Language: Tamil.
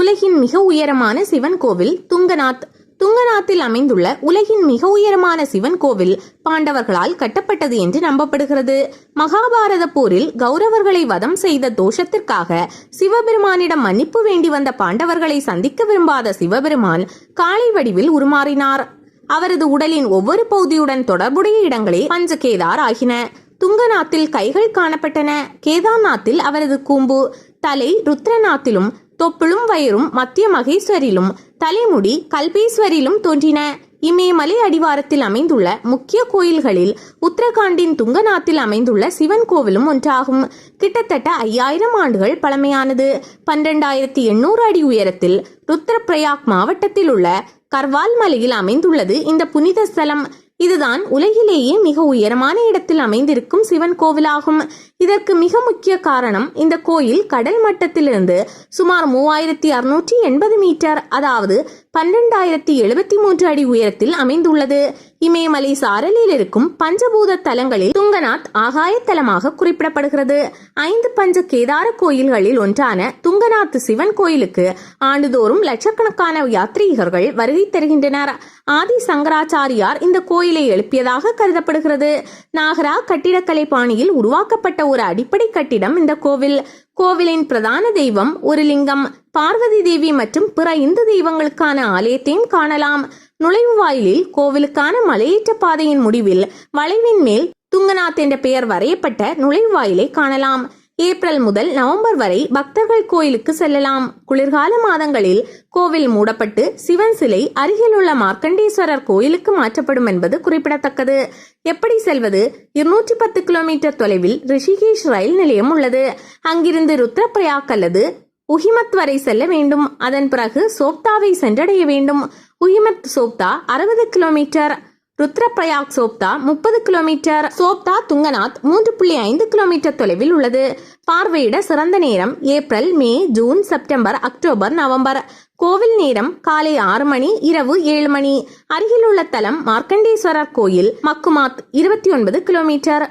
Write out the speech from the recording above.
உலகின் மிக உயரமான சிவன் கோவில் துங்கநாத். துங்கநாத்தில் அமைந்துள்ள உலகின் மிக உயரமான சிவன் கோவில் பாண்டவர்களால் கட்டப்பட்டது என்று நம்பப்படுகிறது. மகாபாரத போரில் கௌரவர்களை வதம் செய்த தோஷத்திற்காக சிவபெருமானிடம் மன்னிப்பு வேண்டி வந்த பாண்டவர்களை சந்திக்க விரும்பாத சிவபெருமான் காளை வடிவில் உருமாறினார். அவரது உடலின் ஒவ்வொரு பகுதியுடன் தொடர்புடைய இடங்களே பஞ்சகேதார் ஆகின. துங்கநாத்தில் கைகள் காணப்பட்டன. கேதார்நாத்தில் அவரது கூம்பு தலை ருத்ரநாத்திலும் தொப்புளும் வயிறும் மத்திய மகேஸ்வரிலும் தலைமுடி கல்பேஸ்வரிலும் தோன்றின. இமயமலை அடிவாரத்தில் அமைந்துள்ள முக்கிய கோயில்களில் உத்தரகாண்டின் துங்கநாத்தில் அமைந்துள்ள சிவன் கோவிலும் ஒன்றாகும். கிட்டத்தட்ட ஐயாயிரம் ஆண்டுகள் பழமையானது. பன்னிரண்டாயிரத்தி எண்ணூறு அடி உயரத்தில் ருத்ரப்பிரயாக் மாவட்டத்தில் உள்ள கர்வால் மலையில் அமைந்துள்ளது இந்த புனித ஸ்தலம். இதுதான் உலகிலேயே மிக உயரமான இடத்தில் அமைந்திருக்கும் சிவன் கோவிலாகும். இதற்கு மிக முக்கிய காரணம் இந்த கோயில் கடல் மட்டத்திலிருந்து சுமார் மூவாயிரத்தி அறுநூற்றி எண்பது மீட்டர் அதாவது பன்னிரெண்டாயிரத்தி எழுபத்தி மூன்று அடி உயரத்தில் அமைந்துள்ளது. இமயமலை சாரலில் இருக்கும் பஞ்சபூத தலங்களில் துங்கநாத் ஆகாய தலமாக குறிப்பிடப்படுகிறது. ஐந்து பஞ்ச கேதார கோயில்களில் ஒன்றான துங்கநாத் சிவன் கோயிலுக்கு ஆண்டுதோறும் லட்சக்கணக்கான யாத்ரீகர்கள் வருகை தருகின்றனர். ஆதி சங்கராச்சாரியார் இந்த கோயிலை எழுப்பியதாக கருதப்படுகிறது. நாகரா கட்டிடக்கலை பாணியில் உருவாக்கப்பட்ட ஒரு அடிப்படை கட்டிடம் இந்த கோவில். கோவிலின் பிரதான தெய்வம் ஒரு லிங்கம் பார்வதி தேவி மற்றும் பிற இந்து தெய்வங்களுக்கான ஆலயத்தையும் காணலாம். நுழைவு வாயிலில் கோவிலுக்கான மலையேற்ற பாதையின் முடிவில் வளைவின் மேல் துங்கநாத் என்ற பெயர் வரையப்பட்ட நுழைவாயிலை காணலாம். ஏப்ரல் முதல் நவம்பர் வரை பக்தர்கள் கோயிலுக்கு செல்லலாம். குளிர்கால மாதங்களில் கோவில் மூடப்பட்டு சிவன் சிலை அருகிலுள்ள மார்க்கண்டேஸ்வரர் கோயிலுக்கு மாற்றப்படும் என்பது குறிப்பிடத்தக்கது. எப்படி செல்வது? இருநூற்றி பத்து கிலோமீட்டர் தொலைவில் ரிஷிகேஷ் ரயில் நிலையம் உள்ளது. அங்கிருந்து ருத்ரப்ரயாக் அல்லது உஹிமத் வரை செல்ல வேண்டும். அதன் பிறகு சோப்தாவை சென்றடைய வேண்டும். உஹிமத் சோப்தா அறுபது கிலோமீட்டர். ருத்ரப்ரயாக் சோப்தா முப்பது கிலோமீட்டர் சோப்தா துங்கநாத் மூன்று புள்ளி ஐந்து கிலோமீட்டர் தொலைவில் உள்ளது. பார்வையிட சிறந்த நேரம் April May June September October November. கோவில் நேரம் காலை ஆறு மணி இரவு ஏழு மணி. அருகிலுள்ள தலம் மார்க்கண்டேஸ்வரர் கோயில் மக்குமாத் இருபத்தி ஒன்பது கிலோமீட்டர்.